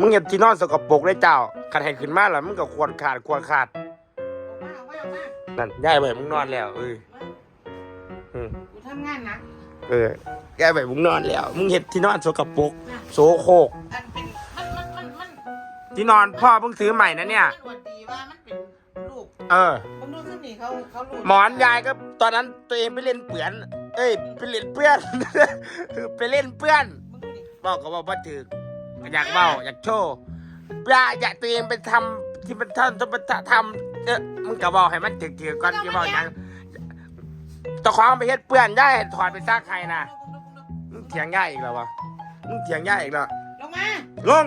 มึงเห็นที่นอนสกปรกเลยเจ้าขันให้ขึ้นมาแล้วมึงก็ควรขาดควรขาดออกมาออกมาออกมานั่นย้ายไปมึงนอนแล้วเอออืมกูทำงานหนักเออย้ายไปมึงนอนแล้ว มึงเห็นที่นอนสกปรกโสโครกอันเป็นมันมันมันมันที่นอนพ่อเพิ่งซื้อใหม่นะเนี่ย มันอวดดีว่ามันเป็นลูกเออ ผมดูขึ้นนี่เขาเขาลูกหมอนยายก็ตอนนั้นตัวเองไปเล่นเปือน เอ้ยไปเล่นเพื่อน ไปเล่นเพื่อน มึงดูดิบอกก็บอกว่าถือ อยากเบ้าอยากโชว์อยากอยากตัวเองไปทำที่มันทำที่มันทำเออมึงก็บอกให้มันถือถือก่อนที่บอกอย่างตะควางไปเฮ็ดเปื้อนได้ถอดไปซักใครนะมึงเถียงย่าอีกแล้ววะมึงเถียงย่าอีกแล้วลงมาลง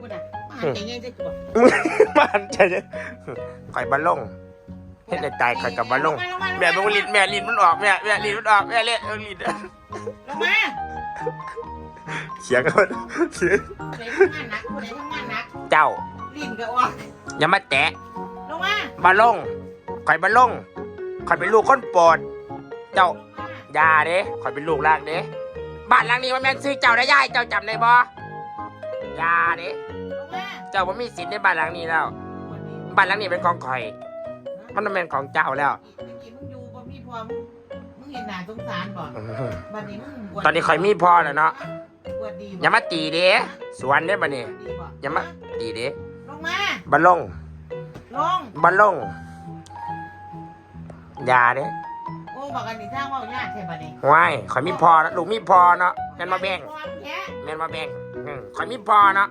กูน่ะมาหาใจเย็นสิกูบอกมึงมันใจเย็นข่อยบอลลงเฮ็ดในใจข่อยกับบอลลงลงมาแม่มึงลิ้นแม่ลิ้นมันออกแม่แม่ลิ้นมันออกแม่เล่นเออลิ้นลงมา เสียงมันเสียงผู้ใดทำงานหนักผู้ใดทำงานหนักเจ้าลิ้นก็ออกอย่ามาแตะลงมาบาลงข่อยบาลงข่อยเป็นลูกคนโปรดเจ้าลงมาอยาเด้ข่อยเป็นลูกหลานเด้บ้านหลังนี้มันแม่นซื้อเจ้าได้ย่ายเจ้าจำได้บ่อยาเด้ลงมาเจ้าบ่มีสิทธิ์ในบ้านหลังนี้แล้ว บ้านหลังนี้เป็นของข่อย มันบ่แม่นของเจ้าแล้ว เมื่อกี้มึงอยู่บ่มีพอมึงมึงเห็นหน้าสงสารบ่บัดนี้มึงบวชตอนนี้ข่อยมีพ่อแล้วเนาะ บวชดีบ่อย่ามาตีเด้สวนเด้บัดนี้บวชดีบ่อย่ามาตีเด้ลงมาบาลงลงบาลงอยาเด้โอ้บอกกันนี่ทางเว่ายากใช่ปะนี่ว้ายข่อยมีพ่อแล้วลูกมีพ่อเนาะแม่นมาแบ่งความแท้แม่นมาแบ่งอืมข่อยมีพ่อเนาะ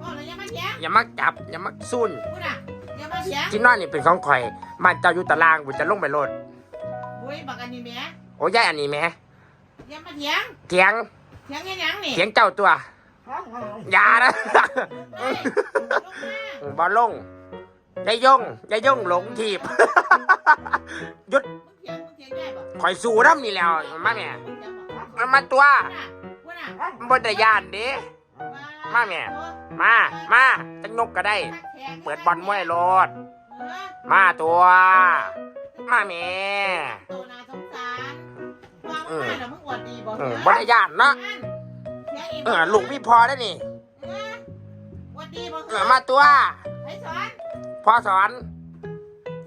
โอ้แล้วอยังมาแท้อย่ามาจับอย่ามาซุ่นพูดอะอยังมาแท้ที่นอนนี่เป็นของข่อยบ้านเจ้าอยู่ตารางกูจะลงไปโลดโอ้ยบอกกันนี่แหม่โอ้ยายอันนี้แหม่อยังมาเถียงเถียง เถียงยังยังนี่เถียงเจ้าตัวอย่านะเฮ้ยลงมาบอลลงยายยงยายยงหลงทีบหยุดมึงเถียงมึงเถียงได้ปะข่อยสู้น้ำนี่แล้วมาแม่มันมาตัวพูดอะพูดอะมันบนแต่ยานเด้มาแม่มามาจังนกก็ได้ เปิดบอลมวยโลดเออมาตัว มาแม่โตนาสงสารวางมึงมาแล้วมึงอวดดีบ่เออบนแต่ยานเนาะ เถียงอีกเออลูกพี่พอได้นี่เอออวดดีบ่เออมาตัวให้สอนพอสอน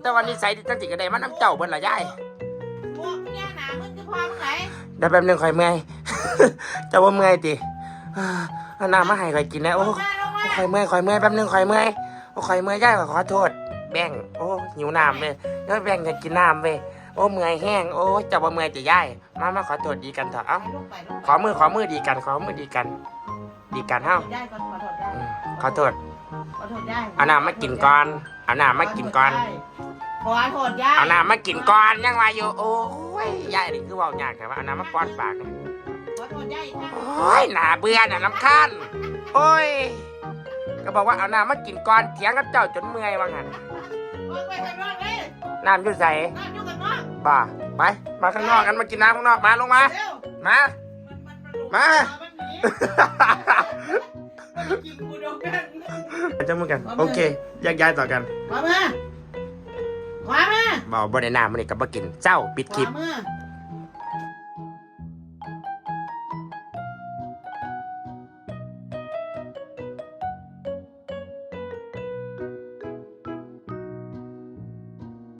แต่วันนี้ใส่ตั้งติกระไดมันน้ำเจ้าเบิ่นละยายพวกมึงเนี่ยหนามึงคือพอมึงไหนเดี๋ยวแป๊บนึงข่อยเมื่อย เจ้าว่าเมื่อยติอ่าเอาน้ำมาให้ข่อยกินนะโอ้ลงมาลงมาข่อยเมื่อยข่อยเมื่อยแป๊บนึงข่อยเมื่อยโอ้ข่อยเมื่อยยายข่อยขอโทษ แบ่ง โอ้หิวน้ำเว้ยแล้วแบ่งจะกินน้ำเว้ย โอ้เมื่อยแห้งโอ้เจ้าว่าเมื่อยจะยายมามาขอโทษดีกันเถอะเอ้าลงไปลงไปขอมือขอมือดีกันขอมือดีกัน ดีกันเฮ้าได้ก่อนขอโทษได้อืมขอโทษขอโทษได้เอาน้ำมากินก่อนเอาน้ำมากินก่อนขอโทษได้เอาน้ำมากินก่อนยังว่าอยู่โอ้ยยายนี่คือเว่ายากแต่ว่าเอาน้ำมาป้อนปากนี่ขอโทษได้ค่ะโอ้ยหนาเบื่อน่ะลำคาญโอ้ยก็บอกว่าเอาน้ำมากินก่อนเถียงกับเจ้าจนเมื่อยว่างั้นออกไปข้างนอกเลยน้ำอยู่ใส่น้ำอยู่ข้างนอกบ่าไปมาข้างนอกกันมากินน้ำข้างนอกมาลงมา เร็วมา มันมันมันมา มันหนีมันจะกินกูเดียวกันจะมือกัน โอเคแยกย้ายต่อกันขวามือขวามือบอกบ่ได้น้ำมันนี่ก็บ่กินเจ้าปิดขคลิวาปมือ